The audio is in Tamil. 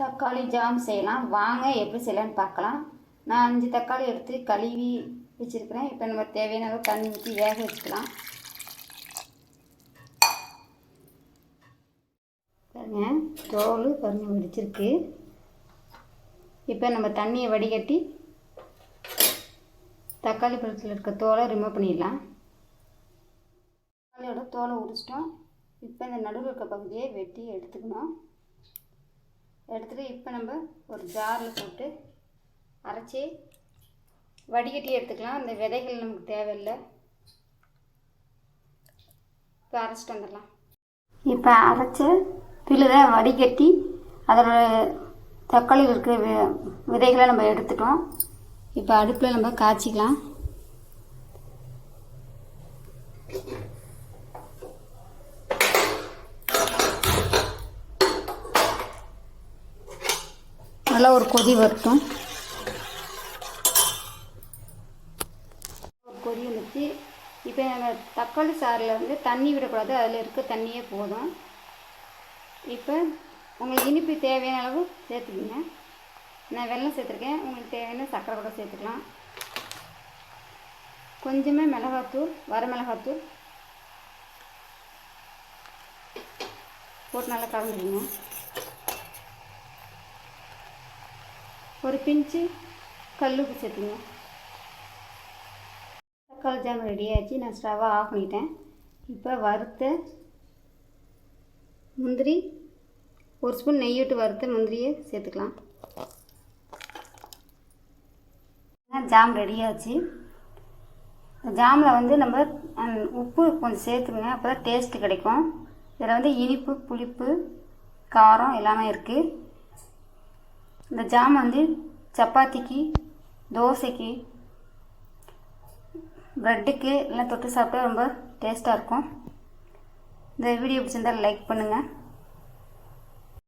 தக்காளி ஜாம் செய்யலாம். வாங்க எப்படி செய்யலான்னு பார்க்கலாம். நான் அஞ்சு தக்காளி எடுத்து கழுவி வச்சுருக்கிறேன். இப்போ நம்ம தேவையான அளவு தண்ணி ஊற்றி வேக வச்சுக்கலாம். பாருங்க தோல் பாருங்க வெடிச்சிருக்கு. இப்போ நம்ம தண்ணியை வடிகட்டி தக்காளி பழத்தில் இருக்க தோலை ரிமூவ் பண்ணிடலாம். தக்காளியோட தோலை உரிச்சிட்டோம். இப்போ இந்த நடுவில் இருக்க பகுதியை வெட்டி எடுத்துக்கணும். எடுத்துகிட்டு இப்போ நம்ம ஒரு ஜாரில் போட்டு அரைச்சி வடிகட்டி எடுத்துக்கலாம். அந்த விதைகள் நமக்கு தேவையில்லை. இப்போ அரைச்சிட்டு வந்துடலாம். இப்போ அரைச்ச பிழுதை வடிகட்டி அதோட தக்காளியில் இருக்கிற வி விதைகளை நம்ம எடுத்துட்டோம். இப்போ அடுப்பில் நம்ம காய்ச்சிக்கலாம். நல்லா ஒரு கொதி வரட்டும். ஒரு கொதி வந்துச்சு. இப்போ நாங்கள் தக்காளி சாறில் வந்து தண்ணி விடக்கூடாது. அதில் இருக்க தண்ணியே போதும். இப்போ உங்களுக்கு இனிப்பு தேவையான அளவு சேர்த்துக்கிங்க. நான் வெள்ளம் சேர்த்துருக்கேன். உங்களுக்கு தேவையான சர்க்கரை கூட சேர்த்துக்கலாம். கொஞ்சமே மிளகாத்தூள் வரமிளகாத்தூள் போட்டு நல்லா கலந்துருங்க ஒரு பிஞ்சு கல்லுப்பு சேர்த்துங்க தக்காளி ஜாம் ரெடியாச்சு நான் ஸ்டவ்வை ஆஃப் பண்ணிட்டேன். இப்போ வறுத்த முந்திரி ஒரு ஸ்பூன் நெய் விட்டு வறுத்த முந்திரியை சேர்த்துக்கலாம். ஜாம் ரெடியாச்சு ஜாமில் வந்து நம்ம உப்பு கொஞ்சம் சேர்த்துக்குங்க. அப்போ தான் டேஸ்ட்டு கிடைக்கும். இதில் வந்து இனிப்பு புளிப்பு காரம் எல்லாமே இருக்குது இந்த ஜாம் வந்து சப்பாத்திக்கு தோசைக்கு ப்ரெட்டுக்கு எல்லாம் தொட்டு சாப்பிட்டா ரொம்ப டேஸ்ட்டாக இருக்கும். இந்த வீடியோ பிடிச்சிருந்தால் லைக் பண்ணுங்கள்